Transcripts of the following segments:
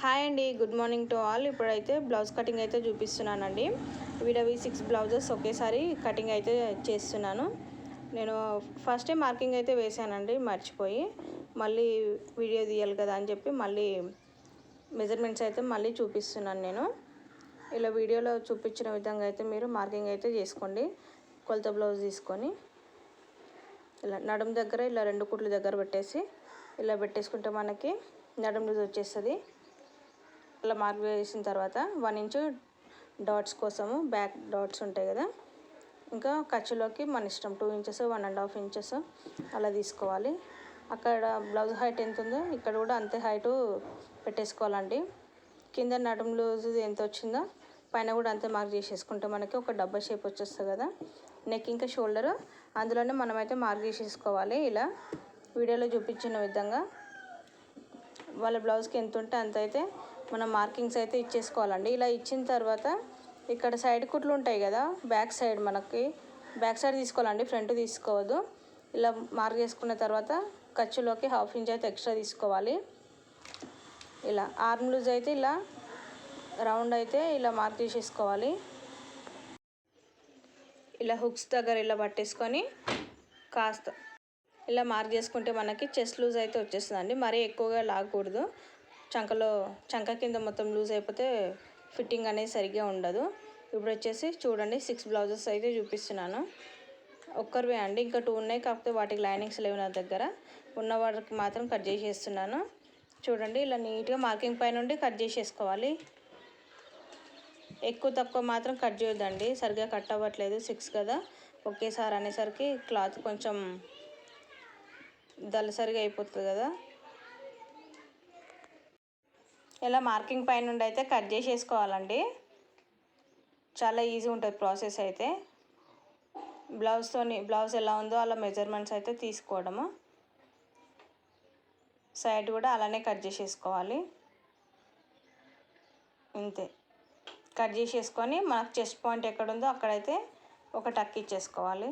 Hi అండి good morning to all. ఇప్పుడైతే blouse cutting అయితే చూపిస్తున్నానండి. వీడవి సిక్స్ బ్లౌజెస్ ఒకేసారి కటింగ్ అయితే చేస్తున్నాను. నేను ఫస్టే మార్కింగ్ అయితే వేసానండి మర్చిపోయి. మళ్ళీ వీడియో తీయాలి కదా అని చెప్పి మళ్ళీ మెజర్మెంట్స్ అయితే మళ్ళీ చూపిస్తున్నాను నేను. ఇలా వీడియోలో చూపించిన విధంగా అయితే మీరు మార్కింగ్ అయితే చేసుకోండి కొలత బ్లౌజ్ తీసుకొని. ఇలా నడుము దగ్గర ఇలా రెండు కుట్లు దగ్గర పెట్టేసి ఇలా పెట్టేసుకుంటే మనకి నడుము లూజ్ వచ్చేస్తుంది అలా మార్క్ వేసిన తర్వాత వన్ ఇంచు డాట్స్ కోసము బ్యాక్ డాట్స్ ఉంటాయి కదా. ఇంకా ఖర్చులోకి మన ఇష్టం two inches one and half inches అలా తీసుకోవాలి. అక్కడ బ్లౌజ్ హైట్ ఎంత ఉందో ఇక్కడ కూడా అంతే హైటు పెట్టేసుకోవాలండి. కింద నడుము లూజ్ ఎంత వచ్చిందో పైన కూడా అంతే మార్క్ చేసేసుకుంటే మనకి ఒక డబ్బా షేప్ వచ్చేస్తుంది కదా. నెక్ ఇంకా షోల్డర్ అందులోనే మనమైతే మార్క్ చేసేసుకోవాలి ఇలా. వీడియోలో చూపించిన విధంగా వాళ్ళ బ్లౌజ్కి ఎంత ఉంటే అంత అయితే మనం మార్కింగ్స్ అయితే ఇచ్చేసుకోవాలండి. ఇలా ఇచ్చిన తర్వాత ఇక్కడ సైడ్ కుట్లు ఉంటాయి కదా బ్యాక్ సైడ్ మనకి. బ్యాక్ సైడ్ తీసుకోవాలండి ఫ్రంట్ తీసుకోవద్దు. ఇలా మార్క్ చేసుకున్న తర్వాత ఖర్చులోకి హాఫ్ ఇంచ్ అయితే ఎక్స్ట్రా తీసుకోవాలి. ఇలా ఆర్మ్ లూజ్ అయితే ఇలా రౌండ్ అయితే ఇలా మార్క్ చేసేసుకోవాలి ఇలా హుక్స్ దగ్గర ఇలా పట్టేసుకొని కాస్త ఇలా మార్క్ చేసుకుంటే మనకి చెస్ట్ లూజ్ అయితే వచ్చేస్తుందండి. మరీ ఎక్కువగా లాగకూడదు. చంకలో చంక కింద మొత్తం లూజ్ అయిపోతే ఫిట్టింగ్ అనేది సరిగ్గా ఉండదు. ఇప్పుడు వచ్చేసి చూడండి సిక్స్ బ్లౌజెస్ అయితే చూపిస్తున్నాను. ఒక్కరివే అండి ఇంకా టూ ఉన్నాయి కాకపోతే వాటికి లైనింగ్స్ లేవు నా దగ్గర. ఉన్న వాటికి మాత్రం కట్ చేసేస్తున్నాను. చూడండి ఇలా నీట్గా మార్కింగ్ పై నుండి కట్ చేసేసుకోవాలి. ఎక్కువ తక్కువ మాత్రం కట్ చేయొద్దండి సరిగ్గా కట్ అవ్వట్లేదు సిక్స్ కదా. ఒకేసారి అనేసరికి క్లాత్ కొంచెం దళసరిగా అయిపోతుంది కదా. ఇలా మార్కింగ్ పై నుండి అయితే కట్ చేసేసుకోవాలండి. చాలా ఈజీ ఉంటుంది ప్రాసెస్ అయితే. బ్లౌజ్తోని బ్లౌజ్ ఎలా ఉందో అలా మెజర్మెంట్స్ అయితే తీసుకోవడము. సైడ్ కూడా అలానే కట్ చేసేసుకోవాలి. అంతే కట్ చేసేసుకొని మనకు చెస్ట్ పాయింట్ ఎక్కడ ఉందో అక్కడైతే ఒక టక్ ఇచ్చేసుకోవాలి.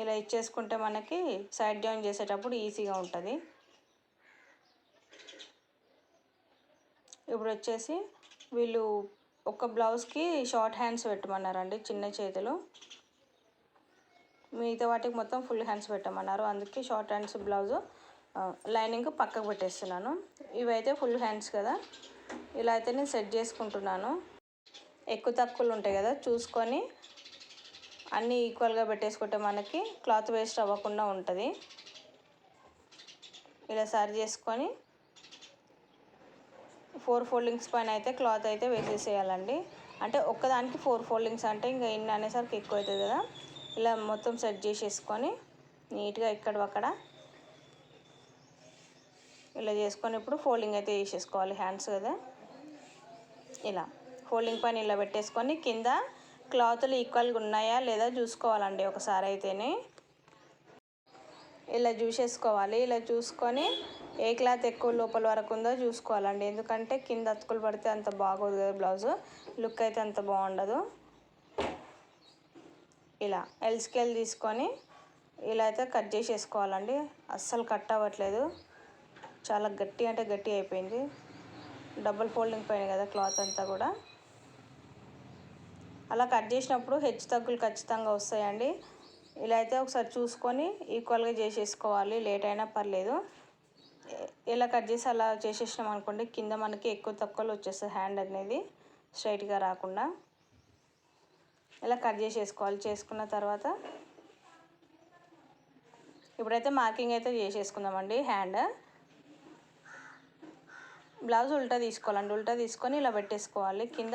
ఇలా ఇచ్చేసుకుంటే మనకి సైడ్ జాయిన్ చేసేటప్పుడు ఈజీగా ఉంటుంది. ఇప్పుడు వచ్చేసి వీళ్ళు ఒక బ్లౌజ్కి షార్ట్ హ్యాండ్స్ పెట్టమన్నారండి చిన్న చేతులు. మిగతా వాటికి మొత్తం ఫుల్ హ్యాండ్స్ పెట్టమన్నారు. అందుకే షార్ట్ హ్యాండ్స్ బ్లౌజు లైనింగ్ పక్కకు పెట్టేస్తున్నాను. ఇవైతే ఫుల్ హ్యాండ్స్ కదా. ఇలా అయితే నేను సెట్ చేసుకుంటున్నాను. ఎక్కువ తక్కువలు ఉంటాయి కదా చూసుకొని అన్నీ ఈక్వల్గా పెట్టేసుకుంటే మనకి క్లాత్ వేస్ట్ అవ్వకుండా ఉంటుంది. ఇలా సరి చేసుకొని ఫోర్ ఫోల్డింగ్స్ పైన అయితే క్లాత్ అయితే వేసేసేయాలండి. అంటే ఒక్కదానికి ఫోర్ ఫోల్డింగ్స్ అంటే ఇంకా ఇన్ని అనేసరికి ఎక్కువ అవుతుంది కదా. ఇలా మొత్తం సెట్ చేసేసుకొని నీట్గా ఇక్కడ అక్కడ ఇలా చేసుకొని ఇప్పుడు ఫోల్డింగ్ అయితే చేసేసుకోవాలి హ్యాండ్స్ కదా. ఇలా ఫోల్డింగ్ పైన ఇలా పెట్టేసుకొని కింద క్లాతులు ఈక్వల్గా ఉన్నాయా లేదా చూసుకోవాలండి ఒకసారి అయితేనే. ఇలా చూసేసుకోవాలి. ఇలా చూసుకొని ఏ క్లాత్ ఎక్కువ లోపల వరకు ఉందో చూసుకోవాలండి. ఎందుకంటే కింద అతుకులు పడితే అంత బాగోదు కదా బ్లౌజు. లుక్ అయితే అంత బాగుండదు. ఇలా ఎల్ స్కేల్ తీసుకొని ఇలా అయితే కట్ చేసేసుకోవాలండి. అస్సలు కట్ అవ్వట్లేదు. చాలా గట్టి అంటే గట్టి అయిపోయింది. డబుల్ ఫోల్డింగ్ పైన కదా క్లాత్ అంతా కూడా. అలా కట్ చేసినప్పుడు హెచ్చు తగ్గులు ఖచ్చితంగా వస్తాయండి. ఇలా అయితే ఒకసారి చూసుకొని ఈక్వల్గా చేసేసుకోవాలి. లేట్ అయినా పర్లేదు. ఇలా కట్ చేసి అలా చేసేసినాం అనుకోండి కింద మనకి ఎక్కువ తక్కువలో వచ్చేస్తుంది హ్యాండ్ అనేది స్ట్రైట్గా రాకుండా. ఇలా కట్ చేసేసుకోవాలి. చేసుకున్న తర్వాత ఇప్పుడైతే మార్కింగ్ అయితే చేసేసుకుందామండి హ్యాండ్ బ్లౌజ్ ఉల్టా తీసుకోవాలండి. ఉల్టా తీసుకొని ఇలా పెట్టేసుకోవాలి. కింద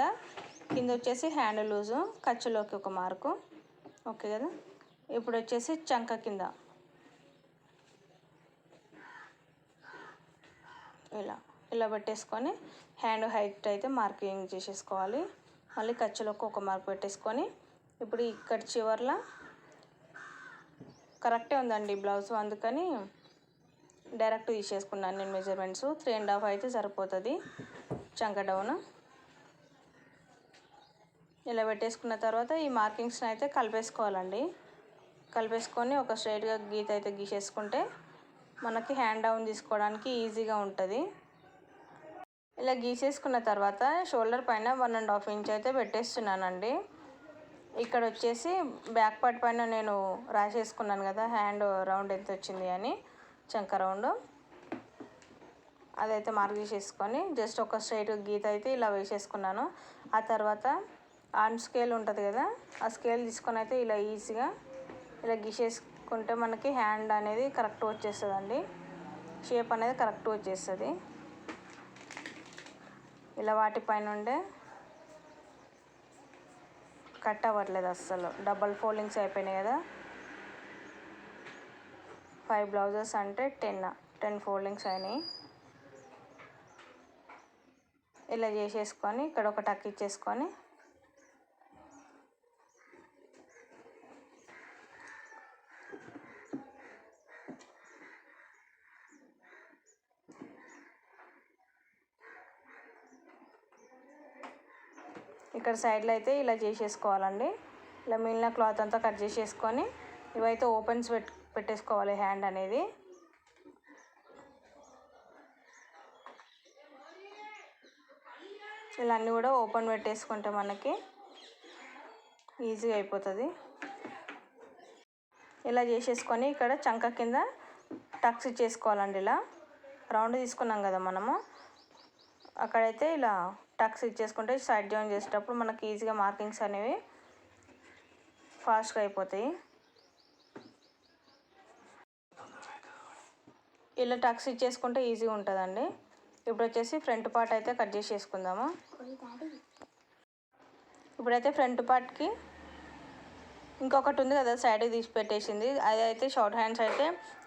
కింద వచ్చేసి హ్యాండ్ లూజు ఖర్చులోకి ఒక మార్కు ఓకే కదా? ఇప్పుడు వచ్చేసి చంక కింద. ఇలా ఇలా పెట్టేసుకొని హ్యాండ్ హైట్ అయితే మార్కింగ్ చేసేసుకోవాలి. మళ్ళీ ఖర్చులోకి ఒక మార్క్ పెట్టేసుకొని ఇప్పుడు ఇక్కడ చివర్ల కరెక్టే ఉందండి బ్లౌజ్ అందుకని డైరెక్ట్ తీసేసుకున్నాను నేను మెజర్మెంట్స్. త్రీ అండ్ హాఫ్ అయితే సరిపోతుంది. చంక డౌన్. ఇలా పెట్టేసుకున్న తర్వాత ఈ మార్కింగ్స్ని అయితే కలిపేసుకోవాలండి. కలిపేసుకొని ఒక స్ట్రైట్గా గీత అయితే గీసేసుకుంటే మనకి హ్యాండ్ డౌన్ తీసుకోవడానికి ఈజీగా ఉంటుంది. ఇలా గీసేసుకున్న తర్వాత షోల్డర్ పైన వన్ అండ్ హాఫ్ ఇంచ్ అయితే పెట్టేస్తున్నానండి. ఇక్కడ వచ్చేసి బ్యాక్ పార్ట్ పైన నేను రాసేసుకున్నాను కదా హ్యాండ్ రౌండ్ ఎంత వచ్చింది అని చంక రౌండ్. అదైతే మార్క్ చేసేసుకొని జస్ట్ ఒక స్ట్రైట్ గీత అయితే ఇలా వేసేసుకున్నాను. ఆ తర్వాత ఆర్మ్ స్కేల్ ఉంటుంది కదా ఆ స్కేల్ తీసుకొని అయితే ఇలా ఈజీగా ఇలా కొంటే మనకి హ్యాండ్ అనేది కరెక్ట్ వచ్చేస్తుందండి. షేప్ అనేది కరెక్ట్ వచ్చేస్తుంది. ఇలా వాటిపైన ఉండే కట్ అవ్వట్లేదు అస్సలు. డబల్ ఫోల్డింగ్స్ అయిపోయినాయి కదా. ఫైవ్ బ్లౌజెస్ అంటే టెన్ టెన్ ఫోల్డింగ్స్ అయినాయి. ఇలా చేసేసుకొని ఇక్కడ ఒక టక్ ఇచ్చేసుకొని ఇక్కడ సైడ్లో అయితే ఇలా చేసేసుకోవాలండి. ఇలా మిగిలిన క్లాత్ అంతా కట్ చేసేసుకొని ఇవైతే ఓపెన్స్ పెట్ పెట్టేసుకోవాలి హ్యాండ్ అనేది. ఇలా అన్నీ కూడా ఓపెన్ పెట్టేసుకుంటే మనకి ఈజీగా అయిపోతుంది. ఇలా చేసేసుకొని ఇక్కడ చంక కింద టక్స్ ఇచ్చేసుకోవాలండి ఇలా. రౌండ్ తీసుకున్నాం కదా మనము. అక్కడైతే ఇలా టక్స్ ఇచ్చేసుకుంటే సైడ్ జాయిన్ చేసేటప్పుడు మనకి ఈజీగా మార్కింగ్స్ అనేవి ఫాస్ట్గా అయిపోతాయి. ఇలా టక్స్ ఇచ్చేసుకుంటే ఈజీగా ఉంటుందండి. ఇప్పుడు వచ్చేసి ఫ్రంట్ పార్ట్ అయితే కట్ చేసేసుకుందాము ఇప్పుడైతే ఫ్రంట్ పార్ట్కి ఇంకొకటి ఉంది కదా సైడ్ తీసి పెట్టేసింది. అది అయితే షార్ట్ హ్యాండ్స్ అయితే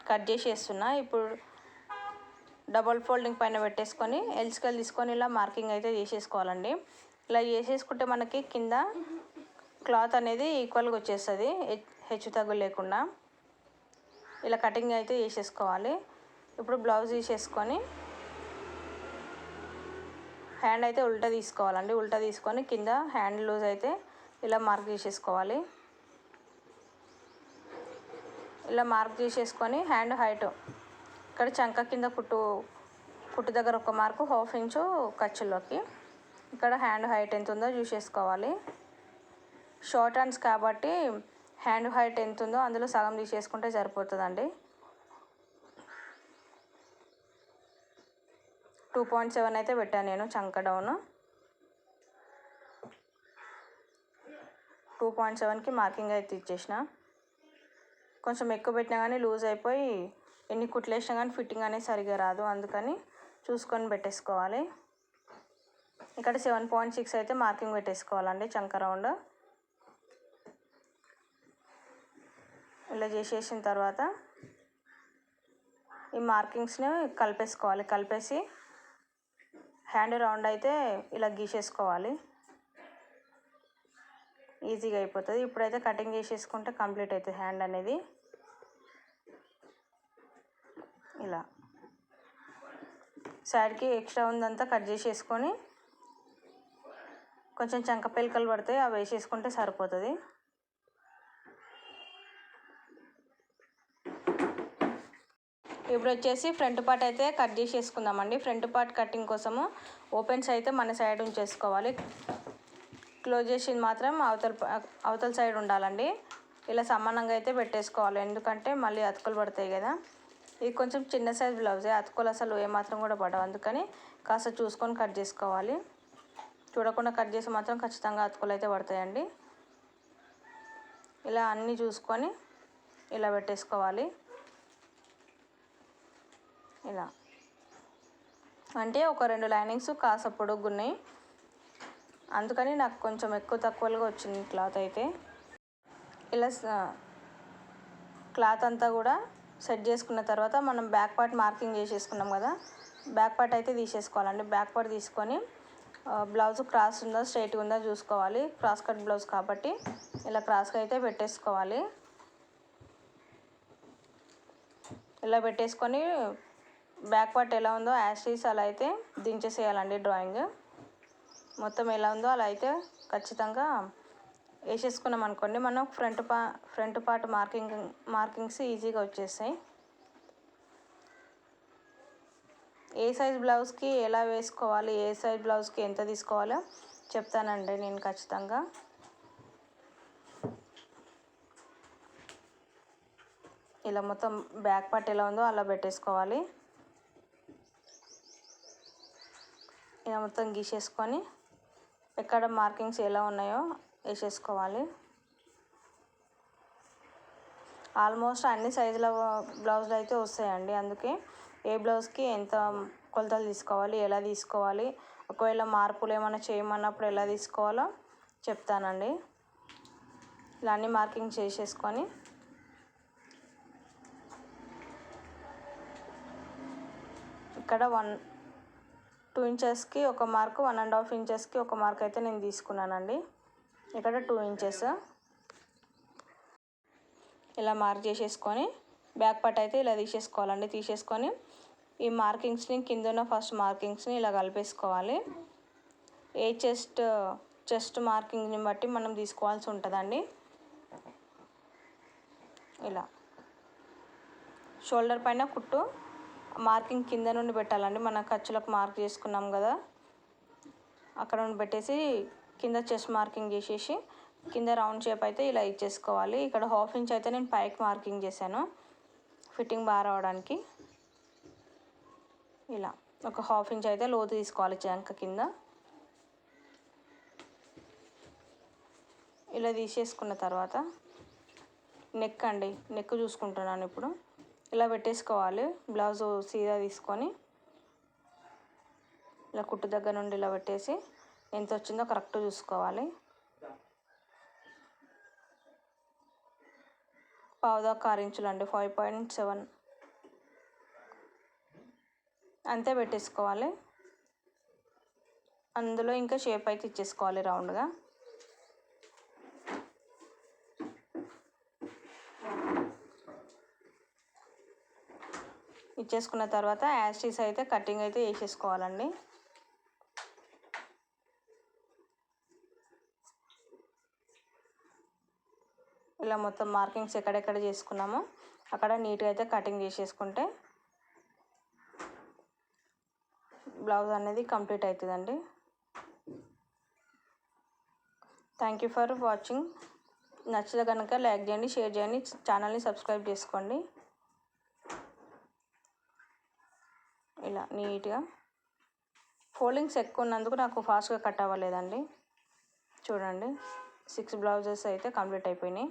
కట్ చేసేస్తున్నా ఇప్పుడు డబల్ ఫోల్డింగ్ పైన పెట్టేసుకొని ఎల్స్కెల్ తీసుకొని ఇలా మార్కింగ్ అయితే చేసేసుకోవాలండి ఇలా చేసేసుకుంటే మనకి కింద క్లాత్ అనేది ఈక్వల్గా వచ్చేస్తుంది. హెచ్చు తగ్గు లేకుండా ఇలా కటింగ్ అయితే చేసేసుకోవాలి. ఇప్పుడు బ్లౌజ్ తీసేసుకొని హ్యాండ్ అయితే ఉల్టా తీసుకోవాలండి. ఉల్టా తీసుకొని కింద హ్యాండ్ లూజ్ అయితే ఇలా మార్క్ చేసేసుకోవాలి. ఇలా మార్క్ చేసేసుకొని హ్యాండ్ హైట్ ఇక్కడ చంక కింద కుట్టు కుట్టు దగ్గర ఒక మార్కు హాఫ్ ఇంచు ఖర్చులోకి. ఇక్కడ హ్యాండ్ హైట్ ఎంత ఉందో చూసేసుకోవాలి. షార్ట్ హ్యాండ్స్ కాబట్టి హ్యాండ్ హైట్ ఎంత ఉందో అందులో సగం తీసేసుకుంటే సరిపోతుందండి. టూ పాయింట్ సెవెన్ అయితే పెట్టాను నేను చంక డౌన్. టూ పాయింట్ సెవెన్కి మార్కింగ్ అయితే ఇచ్చేసిన. కొంచెం ఎక్కువ పెట్టినా కానీ లూజ్ అయిపోయి ఎన్ని కుట్లు వేసినా కానీ ఫిట్టింగ్ అనేది సరిగా రాదు. అందుకని చూసుకొని పెట్టేసుకోవాలి. ఇక్కడ సెవెన్ పాయింట్ సిక్స్ అయితే మార్కింగ్ పెట్టేసుకోవాలండి చంక రౌండ్. ఇలా చేసేసిన తర్వాత ఈ మార్కింగ్స్ని కలిపేసుకోవాలి. కలిపేసి హ్యాండ్ రౌండ్ అయితే ఇలా గీసేసుకోవాలి. ఈజీగా అయిపోతుంది. ఇప్పుడైతే కటింగ్ చేసేసుకుంటే కంప్లీట్ అవుతుంది హ్యాండ్ అనేది. ఇలా. సైడ్కి ఎక్స్ట్రా ఉందంతా కట్ చేసేసుకొని కొంచెం చంక పిలకలు పడతాయి అవి వేసేసుకుంటే సరిపోతుంది. ఇప్పుడు వచ్చేసి ఫ్రంట్ పార్ట్ అయితే కట్ చేసేసుకుందామండి. ఫ్రంట్ పార్ట్ కటింగ్ కోసము ఓపెన్స్ అయితే మన సైడ్ ఉంచేసుకోవాలి. క్లోజ్ చేసింది మాత్రం అవతల అవతల సైడ్ ఉండాలండి. ఇలా సమానంగా అయితే పెట్టేసుకోవాలి. ఎందుకంటే మళ్ళీ అతుకులు పడతాయి కదా. ఇది కొంచెం చిన్న సైజ్ బ్లౌజే. అతుకులు అసలు ఏమాత్రం కూడా పడవు. అందుకని కాస్త చూసుకొని కట్ చేసుకోవాలి. చూడకుండా కట్ చేసి మాత్రం ఖచ్చితంగా అతుకులు అయితే పడతాయండి. ఇలా అన్నీ చూసుకొని ఇలా పెట్టేసుకోవాలి. ఇలా. అంటే ఒక రెండు లైనింగ్స్ కాస్త పొడుగున్నాయి అందుకని నాకు కొంచెం ఎక్కువ తక్కువలుగా వచ్చింది క్లాత్ అయితే. ఇలా క్లాత్ అంతా కూడా సెట్ చేసుకున్న తర్వాత మనం బ్యాక్ పార్ట్ మార్కింగ్ చేసేసుకున్నాం కదా. బ్యాక్ పార్ట్ అయితే తీసేసుకోవాలండి. బ్యాక్ పార్ట్ తీసుకొని బ్లౌజ్ క్రాస్ ఉందా స్ట్రైట్గా ఉందా చూసుకోవాలి. క్రాస్ కట్ బ్లౌజ్ కాబట్టి ఇలా క్రాస్గా అయితే పెట్టేసుకోవాలి. ఇలా పెట్టేసుకొని బ్యాక్ పార్ట్ ఎలా ఉందో యాస్టీస్ అలా అయితే దించేసేయాలండి డ్రాయింగ్. మొత్తం ఎలా ఉందో అలా అయితే ఖచ్చితంగా వేసేసుకున్నాం అనుకోండి మనం ఫ్రంట్ పా ఫ్రంట్ పార్ట్ మార్కింగ్ మార్కింగ్స్ ఈజీగా వచ్చేస్తాయి. ఏ సైజ్ బ్లౌజ్కి ఎలా వేసుకోవాలి ఏ సైజ్ బ్లౌజ్కి ఎంత తీసుకోవాలో చెప్తానండి నేను ఖచ్చితంగా. ఇలా మొత్తం బ్యాక్ పార్ట్ ఎలా ఉందో అలా పెట్టేసుకోవాలి. ఇలా మొత్తం గీసేసుకొని ఎక్కడ మార్కింగ్స్ ఎలా ఉన్నాయో వేసేసుకోవాలి. ఆల్మోస్ట్ అన్ని సైజుల బ్లౌజులు అయితే వస్తాయండి. అందుకే ఏ బ్లౌజ్కి ఎంత కొలతలు తీసుకోవాలి ఎలా తీసుకోవాలి ఒకవేళ మార్పులు ఏమైనా చేయమన్నప్పుడు ఎలా తీసుకోవాలో చెప్తానండి. ఇలా అన్ని మార్కింగ్ చేసేసుకొని ఇక్కడ వన్ టూ ఇంచెస్కి ఒక మార్క్ వన్ అండ్ హాఫ్ ఇంచెస్కి ఒక మార్క్ అయితే నేను తీసుకున్నానండి. ఇక్కడ టూ ఇంచెస్. ఇలా మార్క్ చేసేసుకొని బ్యాక్ పార్ట్ అయితే ఇలా తీసేసుకోవాలండి. తీసేసుకొని ఈ మార్కింగ్స్ని కింద ఉన్న ఫస్ట్ మార్కింగ్స్ని ఇలా కలిపేసుకోవాలి. ఏ చెస్ట్ చెస్ట్ మార్కింగ్ని బట్టి మనం తీసుకోవాల్సి ఉంటుందండి. ఇలా. షోల్డర్ పైన కుట్టు మార్కింగ్ కింద నుండి పెట్టాలండి. మన ఖర్చులకు మార్క్ చేసుకున్నాం కదా. అక్కడ నుండి పెట్టేసి కింద చెస్ట్ మార్కింగ్ చేసేసి కింద రౌండ్ షేప్ అయితే ఇలా ఇచ్చేసుకోవాలి. ఇక్కడ హాఫ్ ఇంచ్ అయితే నేను పైకి మార్కింగ్ చేశాను. ఫిట్టింగ్ బాగా రావడానికి ఇలా ఒక హాఫ్ ఇంచ్ అయితే లోతు తీసుకోవాలి చంక కింద. ఇలా తీసేసుకున్న తర్వాత నెక్ అండి నెక్ చూసుకుంటున్నాను ఇప్పుడు. ఇలా పెట్టేసుకోవాలి. బ్లౌజ్ సీదా తీసుకొని ఇలా కుట్టు దగ్గర నుండి ఇలా పెట్టేసి ఎంత వచ్చిందో కరెక్ట్ చూసుకోవాలి. పావుదాకా ఆరు ఇంచులు అండి ఫైవ్ పాయింట్ సెవెన్. అంతే పెట్టేసుకోవాలి. అందులో ఇంకా షేప్ అయితే ఇచ్చేసుకోవాలి రౌండ్గా. ఇచ్చేసుకున్న తర్వాత యాస్టీస్ అయితే కటింగ్ అయితే వేసేసుకోవాలండి. మొత్తం మార్కింగ్స్ ఎక్కడెక్కడ చేసుకున్నామో అక్కడ నీట్గా అయితే కటింగ్ చేసేసుకుంటే బ్లౌజ్ అనేది కంప్లీట్ అవుతుందండి. థ్యాంక్ యూ ఫర్ వాచింగ్ నచ్చితే కనుక లైక్ చేయండి షేర్ చేయండి ఛానల్ని సబ్స్క్రైబ్ చేసుకోండి. ఇలా నీట్గా. ఫోల్డింగ్స్ ఎక్కువ ఉన్నందుకు నాకు ఫాస్ట్గా కట్ అవ్వలేదండి. చూడండి సిక్స్ బ్లౌజెస్ అయితే కంప్లీట్ అయిపోయినాయి.